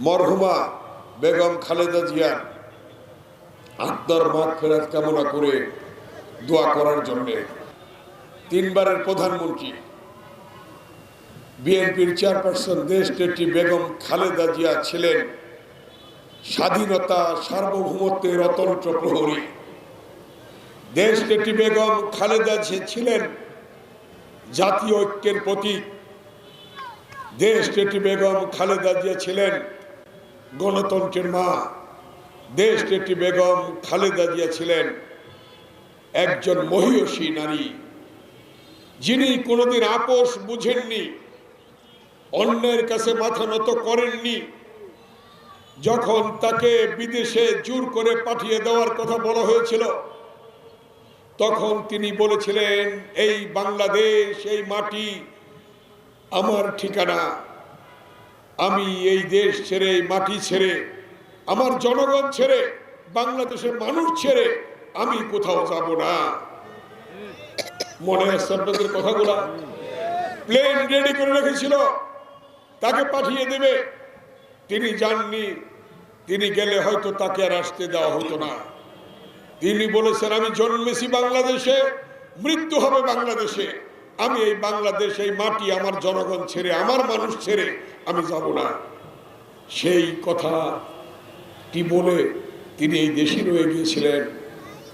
মরহুমা বেগম খালেদা জিয়ার আত্মার মাঠ ফেরাত কামনা করে দোয়া করার জন্য তিনবারের প্রধানমন্ত্রী বিএনপির চেয়ারপারসন, দেশ নেত্রী বেগম খালেদা জিয়া ছিলেন স্বাধীনতা সার্বভৌমত্বের অতন্ত্র প্রহরী। দেশ নেত্রী বেগম খালেদা জিয়া ছিলেন জাতীয় ঐক্যের প্রতীক। দেশ নেত্রী বেগম খালেদা জিয়া ছিলেন গণতন্ত্রের মা। দেশ নেত্রী বেগম খালেদা জিয়া ছিলেন। একজন মহিয়সী নারী। যিনি কোনোদিন আপোষ বুঝেননি, অন্যের কাছে মাথা নত করেননি। যখন তাকে বিদেশে জোর করে পাঠিয়ে দেওয়ার কথা বলা হয়েছিল, তখন তিনি বলেছিলেন, এই বাংলাদেশ, এই মাটি আমার ঠিকানা। আমি এই দেশ ছেড়ে এই মাটি ছেড়ে আমার জনগণ ছেড়ে বাংলাদেশের মানুষ ছেড়ে আমি কোথাও যাব না। মনে আসছে আপনাদের কথাগুলা? প্লেন রেডি করে রেখেছিল তাকে পাঠিয়ে দেবে। তিনি যাননি তিনি গেলে হয়তো তাকে আর আসতে দেওয়া হতো না। তিনি বলেছেন আমি জন্মেছি বাংলাদেশে মৃত্যু হবে বাংলাদেশে। আমি এই বাংলাদেশ, এই মাটি আমার জনগণ ছেড়ে, আমার মানুষ ছেড়ে আমি যাব না। সেই কথাটি বলে তিনি এই দেশে রয়ে গিয়েছিলেন।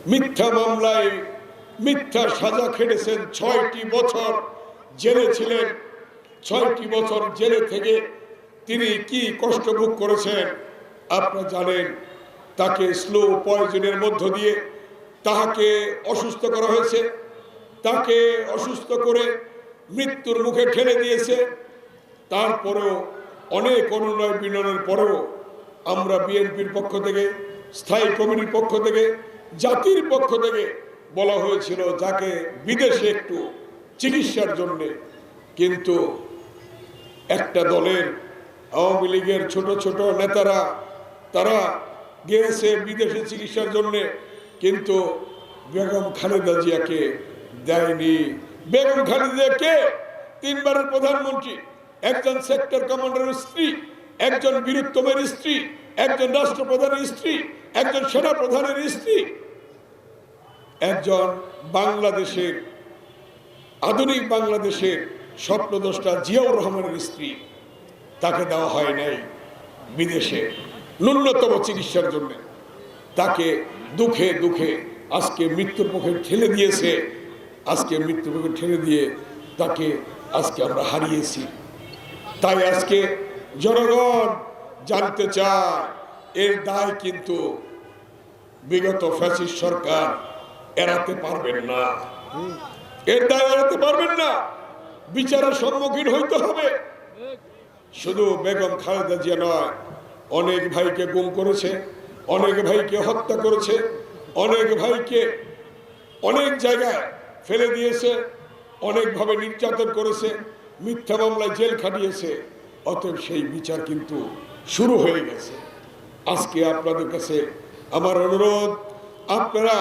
মিথ্যা মামলায় মিথ্যা সাজা খেটেছেন ছয়টি বছর জেলে ছিলেন। ছয়টি বছর জেলে থেকে তিনি কি কষ্ট ভোগ করেছেন আপনারা জানেন, তাকে স্লো পয়জনের মধ্য দিয়ে তাহাকে অসুস্থ করা হয়েছে। তাকে অসুস্থ করে মৃত্যুর মুখে ঠেলে দিয়েছে। তারপরেও অনেক অনুনয় বিনয়ের পরেও আমরা বিএনপির পক্ষ থেকে, স্থায়ী কমিটির পক্ষ থেকে, জাতির পক্ষ থেকে বলা হয়েছিল যাকে বিদেশে একটু চিকিৎসার জন্যে। কিন্তু একটা দলের আওয়ামী লীগের ছোট ছোট নেতারা, তারা গিয়েছে বিদেশে চিকিৎসার জন্যে। কিন্তু বেগম খালেদা জিয়াকে দেয়নি। বেগম খালেদা কে তিনবারের প্রধানমন্ত্রী, একজন সেক্টর কমান্ডারের স্ত্রী, একজন বীরুত্তমের স্ত্রী, একজন রাষ্ট্রপ্রধানের স্ত্রী, একজন সেনা প্রধানের স্ত্রী, একজন বাংলাদেশের, আধুনিক বাংলাদেশের স্বপ্নদ্রষ্টা জিয়াউর রহমানের স্ত্রী। তাকে দেওয়া হয় নাই বিদেশে, ন্যূনতম চিকিৎসার জন্য। তাকে দুঃখে দুঃখে আজকে মৃত্যুর মুখে ঠেলে দিয়েছে আজকে মৃত্যুর মুখে ঠেলে দিয়ে তাকে আজকে আমরা হারিয়েছি। তাই আজকে জনগণ জানতে চায়, এর দায় কিন্তু বিগত ফ্যাসিস্ট সরকার এড়াতে পারবেন না। এর দায় এড়াতে পারবেন না। বিচারের সম্মুখীন হইতে হবে। শুধু বেগম খালেদা জিয়া নয়, অনেক ভাইকে গুম করেছে, অনেক ভাইকে হত্যা করেছে, অনেক ভাইকে অনেক জায়গায় ফেলে দিয়েছে, অনেকভাবে নির্যাতন করেছে, মিথ্যা মামলায় জেল খাটিয়েছে, অতএব সেই বিচার কিন্তু শুরু হয়ে গেছে। আজকে আপনাদের কাছে আমার অনুরোধ, আপনারা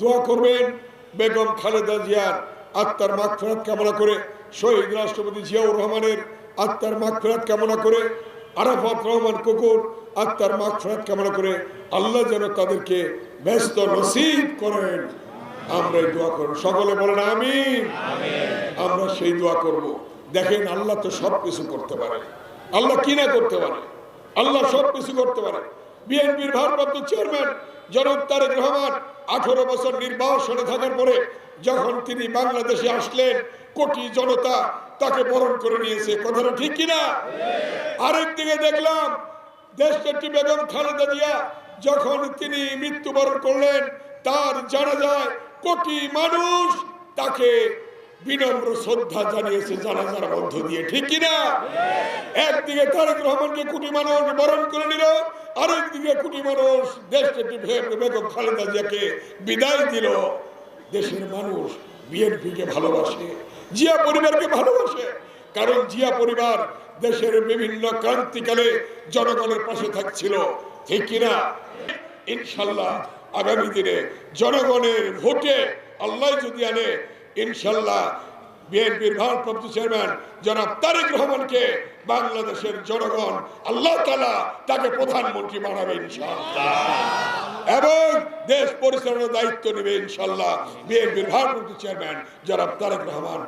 দোয়া করবেন, বেগম খালেদা জিয়ার আত্মার মাগফেরাত কামনা করে, শহীদ রাষ্ট্রপতি জিয়াউর রহমানের আত্মার মাগফেরাত কামনা করে, আরাফাত রহমান কুকুর আত্মার মাগফেরাত কামনা করে, আল্লাহ যেন তাদেরকে ব্যস্ত নসিব করেন। আমরা এই দোয়া করব। সকলে বলেন আমি আমরা সেই দোয়া করব। দেখেন আল্লাহ তো সব কিছু করতে পারে। আল্লাহ কি না করতে পারে? আল্লাহ সব কিছু করতে পারে। বিএনপির ভারপ্রাপ্ত চেয়ারম্যান জনাব তারেক রহমান আঠারো বছর নির্বাসনে থাকার পরে যখন তিনি বাংলাদেশে আসলেন, কোটি জনতা তাকে বরণ করে নিয়েছে। কথাটা ঠিক কিনা আরেক দিকে দেখলাম দেশ নেত্রী বেগম খালেদা জিয়া যখন তিনি মৃত্যুবরণ করলেন, তার জানা যায় কোটি মানুষ তাকে বিনম্র শ্রদ্ধা জানিয়েছে জানাজার মধ্য দিয়ে, ঠিক কিনা? একদিকে তারেক রহমানকে কোটি মানুষ বরণ করে নিল, আরেকদিকে কোটি মানুষ দেশ বেগম খালেদা জিয়াকে বিদায় দিল। দেশের মানুষ বিএনপিকে ভালোবাসে, জিয়া পরিবারকে ভালোবাসে, কারণ জিয়া পরিবার দেশের বিভিন্ন ক্রান্তিকালে জনগণের পাশে থাকছিল, ঠিক কিনা? ইনশাল্লাহ আগামী দিনে জনগণের ভোটে আল্লাহ যদি আনে ইনশাল্লাহ বিএনপির ভারপ্রাপ্ত চেয়ারম্যান জনাব তারেক রহমানকে বাংলাদেশের জনগণ আল্লাহ তালা তাকে প্রধানমন্ত্রী বানাবে ইনশাল্লাহ এবং দেশ পরিচালনার দায়িত্ব নেবে ইনশাল্লাহ বিএনপির ভারপ্রাপ্ত চেয়ারম্যান জনাব তারেক রহমান।